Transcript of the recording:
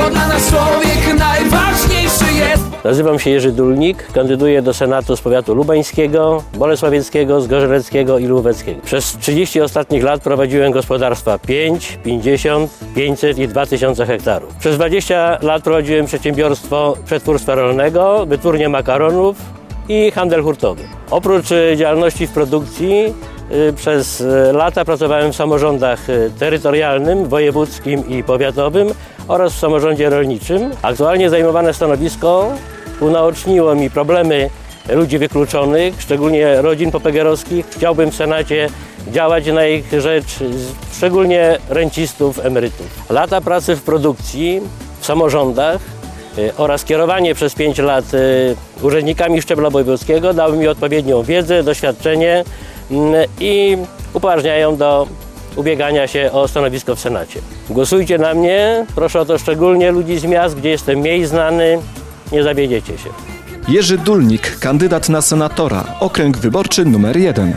bo dla nas człowiek najważniejszy jest Nazywam się Jerzy Dulnik, kandyduję do Senatu z powiatu lubańskiego, bolesławieckiego, zgorzeleckiego i lubeckiego. Przez 30 ostatnich lat prowadziłem gospodarstwa 5, 50, 500 i 2000 hektarów. Przez 20 lat prowadziłem przedsiębiorstwo przetwórstwa rolnego, wytwórnię makaronów i handel hurtowy. Oprócz y, działalności w produkcji przez y, lata pracowałem w samorządach y, terytorialnym, wojewódzkim i powiatowym oraz w samorządzie rolniczym. Aktualnie zajmowane stanowisko unaoczniło mi problemy ludzi wykluczonych, szczególnie rodzin popegerowskich. Chciałbym w Senacie działać na ich rzecz, szczególnie rencistów, emerytów. Lata pracy w produkcji, w samorządach y, oraz kierowanie przez 5 lat y, urzędnikami szczebla wojewódzkiego dały mi odpowiednią wiedzę, doświadczenie i upoważniają do ubiegania się o stanowisko w Senacie. Głosujcie na mnie, proszę o to szczególnie ludzi z miast, gdzie jestem mniej znany, nie zawiedziecie się. Jerzy Dulnik, kandydat na senatora, okręg wyborczy numer 1.